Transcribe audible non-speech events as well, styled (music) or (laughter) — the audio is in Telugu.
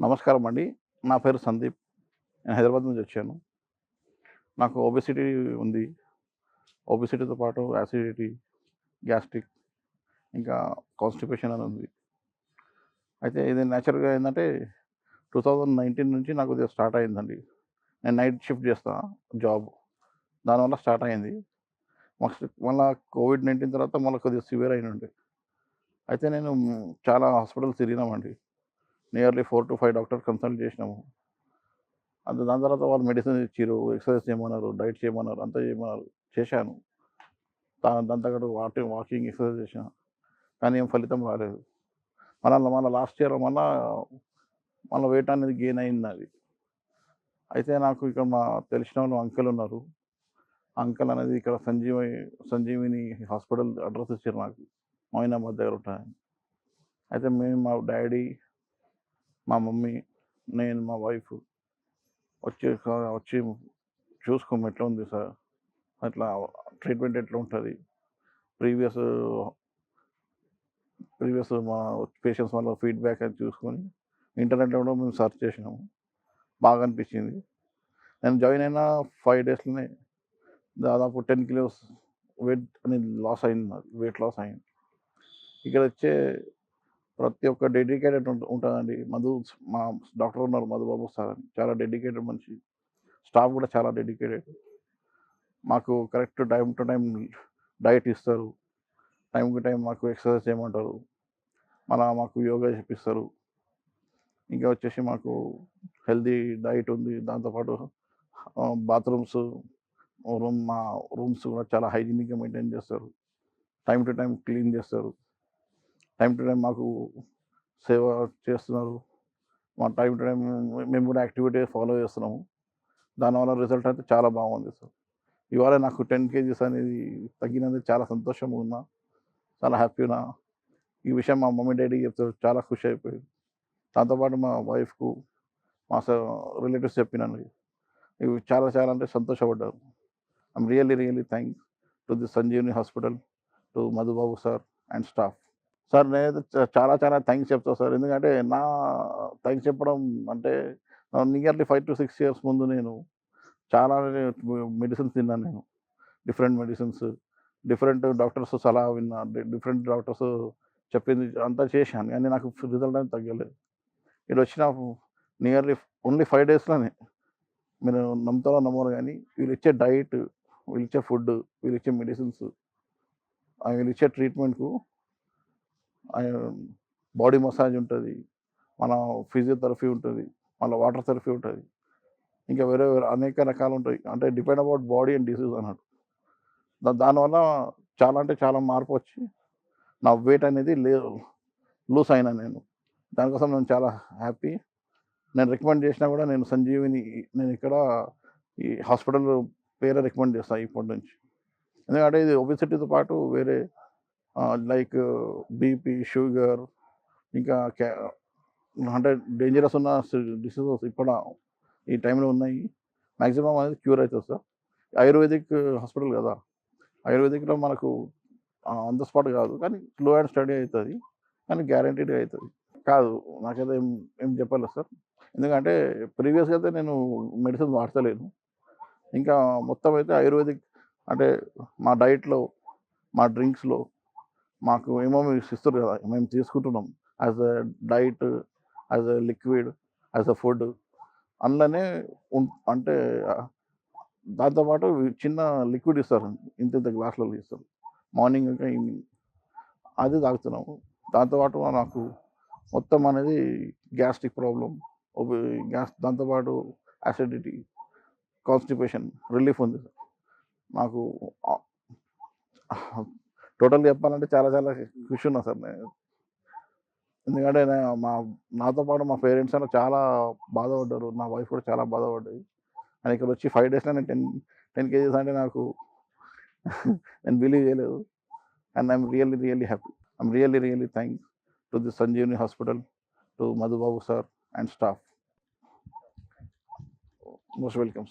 నమస్కారం అండి నా పేరు సందీప్. నేను హైదరాబాద్ నుంచి వచ్చాను. నాకు ఒబెసిటీ ఉంది. ఒబెసిటీతో పాటు యాసిడిటీ గ్యాస్ట్రిక్ ఇంకా కాన్స్టిపేషన్ అని ఉంది. అయితే ఇది న్యాచురల్గా ఏంటంటే టూ థౌజండ్ నైన్టీన్ నుంచి నాకు ఇది స్టార్ట్ అయిందండి. నేను నైట్ షిఫ్ట్ చేస్తాను జాబ్. దానివల్ల స్టార్ట్ అయింది. మళ్ళీ కోవిడ్ నైన్టీన్ తర్వాత మళ్ళీ కొద్దిగా సివియర్ అయినండి అయితే నేను చాలా hospitals తిరిగినామండి. Nearly four to five doctor consult చేసినాము. అంత దాని తర్వాత వాళ్ళు మెడిసిన్ ఇచ్చారు ఎక్సర్సైజ్ చేయమన్నారు డైట్ చేయమన్నారు అంతా చేయమన్నారు చేశాను. దాని తగ్గట్టు వాకింగ్ వాకింగ్ ఎక్సర్సైజ్ చేసిన. కానీ ఏం ఫలితం రాలేదు. మళ్ళీ మళ్ళీ లాస్ట్ ఇయర్ మళ్ళీ మళ్ళీ వెయిట్ అనేది గెయిన్ అయింది అది అయితే నాకు ఇక్కడ మా తెలిసిన వాళ్ళు అంకెల్ ఉన్నారు. అంకల్ అనేది ఇక్కడ సంజీవి సంజీవిని హాస్పిటల్ అడ్రస్ ఇచ్చారు నాకు. మోయినాబాద్ దగ్గర ఉంటాను అయితే మేము మా డాడీ మా మమ్మీ నేను మా వైఫ్ వచ్చి వచ్చి చూసుకోము ఎట్లా ఉంది సార్? అట్లా ట్రీట్మెంట్ ఎట్లా ఉంటుంది? ప్రీవియస్ ప్రీవియస్ మా పేషెంట్స్ వాళ్ళ ఫీడ్బ్యాక్ అది చూసుకొని ఇంటర్నెట్లో కూడా మేము సెర్చ్ చేసినాము. బాగా అనిపించింది. నేను జాయిన్ అయిన ఫైవ్ డేస్లోనే దాదాపు టెన్ కిలోస్ వెయిట్ అనేది లాస్ అయింది వెయిట్ లాస్ అయింది. ఇక్కడ వచ్చే ప్రతి ఒక్క డెడికేటెడ్ ఉంటుందండి. మధు మా డాక్టర్ ఉన్నారు మధుబాబు సార్ అని చాలా డెడికేటెడ్ మనిషి. స్టాఫ్ కూడా చాలా డెడికేటెడ్. మాకు correct time to time diet ఇస్తారు. టైం టు టైం మాకు ఎక్సర్సైజ్ చేయమంటారు. మన మాకు యోగా చేపిస్తారు. ఇంకా వచ్చేసి మాకు హెల్దీ డైట్ ఉంది. దాంతోపాటు బాత్రూమ్స్ రూమ్ మా రూమ్స్ కూడా చాలా హైజీనిక్గా మెయింటైన్ చేస్తారు. టైం టు టైం క్లీన్ చేస్తారు. టైం టు టైం మాకు సేవ చేస్తున్నారు. మా టైం టు టైం మేము కూడా యాక్టివిటీ ఫాలో చేస్తున్నాము. దానివల్ల రిజల్ట్ అయితే చాలా బాగుంది సార్ ఇవాళ నాకు టెన్ కేజీస్ అనేది తగ్గినందుకు చాలా సంతోషంగా ఉన్నా చాలా హ్యాపీ ఉన్నా. ఈ విషయం మా మమ్మీ డాడీ చెప్తారు చాలా ఖుషి అయిపోయింది. దాంతోపాటు మా వైఫ్కు మా రిలేటివ్స్ చెప్పినాను. ఇవి చాలా చాలా అంటే సంతోషపడ్డారు. I'm really really thanks to the Sanjeevani hospital to Madhubabu sir and staff sir నేనైతే చాలా చాలా థ్యాంక్స్ చెప్తాను సార్. ఎందుకంటే నా థ్యాంక్స్ చెప్పడం అంటే nearly five to six years ముందు నేను చాలా మెడిసిన్స్ తిన్నాను నేను. డిఫరెంట్ మెడిసిన్స్ డిఫరెంట్ డాక్టర్స్ సలహా విన్నా డిఫరెంట్ డాక్టర్స్ చెప్పింది అంతా చేశాను. కానీ నాకు రిజల్ట్ అనేది తగ్గలేదు. ఇక్కడ వచ్చిన నియర్లీ ఓన్లీ ఫైవ్ డేస్లోనే మీరు నమ్ముతారో నమ్మరు కానీ వీళ్ళు ఇచ్చే డైట్ వీళ్ళు ఇచ్చే ఫుడ్ వీళ్ళు ఇచ్చే మెడిసిన్స్ వీళ్ళు ఇచ్చే ట్రీట్మెంట్కు బాడీ మసాజ్ ఉంటుంది మన ఫిజియోథెరపీ ఉంటుంది మళ్ళీ వాటర్ థెరపీ ఉంటుంది. ఇంకా వేరే వేరే అనేక రకాలు ఉంటాయి అంటే depend about body and disease అన్నట్టు. దానివల్ల చాలా అంటే చాలా మార్పు వచ్చి నా వెయిట్ అనేది లే లూస్ అయినా నేను. దానికోసం నేను చాలా హ్యాపీ. నేను రికమెండ్ చేసినా కూడా నేను సంజీవిని నేను ఇక్కడ ఈ హాస్పిటల్ పేరే రికమెండ్ చేస్తాను ఇప్పటి నుంచి. ఎందుకంటే ఇది ఒబిసిటీతో పాటు వేరే లైక్ బీపీ షుగర్ ఇంకా క్యా అంటే డేంజరస్ ఉన్న డిసీజెస్ ఇప్పుడు ఈ టైంలో ఉన్నాయి. మ్యాక్సిమం అనేది క్యూర్ అవుతుంది సార్. ఆయుర్వేదిక్ హాస్పిటల్ కదా. ఆయుర్వేదిక్లో మనకు ఆన్ ద స్పాట్ కాదు. కానీ స్లో అండ్ స్టడీ అవుతుంది. కానీ గ్యారంటీడ్గా అవుతుంది. కాదు నాకైతే ఏం ఏం చెప్పాలి సార్. ఎందుకంటే ప్రీవియస్గా అయితే నేను మెడిసిన్ వాడతలేను. ఇంకా మొత్తం అయితే ఆయుర్వేదిక్ అంటే మా డైట్లో మా డ్రింక్స్లో మాకు ఏమో ఇస్తారు కదా మేము తీసుకుంటున్నాం as a diet as a liquid as a food అందులోనే ఉం- అంటే దాంతోపాటు చిన్న లిక్విడ్ ఇస్తారు ఇంత ఇంత గ్లాసులలో ఇస్తారు. మార్నింగ్ ఇంకా ఈవినింగ్ అది తాగుతున్నాము. దాంతోపాటు నాకు మొత్తం అనేది గ్యాస్ట్రిక్ ప్రాబ్లం గ్యాస్ దాంతోపాటు యాసిడిటీ కాన్స్టిపేషన్ రిలీఫ్ ఉంది. సార్ నాకు టోటల్ చెప్పాలంటే చాలా చాలా ఖుషి ఉన్నా సార్ నేను. ఎందుకంటే మా నాతో పాటు మా పేరెంట్స్ అయినా చాలా బాధపడ్డారు. నా వైఫ్ కూడా చాలా బాధపడ్డది. అని ఇక్కడ వచ్చి ఫైవ్ డేస్లో నేను టెన్ టెన్ కేజీస్ అంటే నాకు (laughs) నేను బిలీవ్ చేయలేదు. And I'm really really happy. I'm really really thanks to the Sanjeevani hospital to Madhubabu sir and staff. Most welcome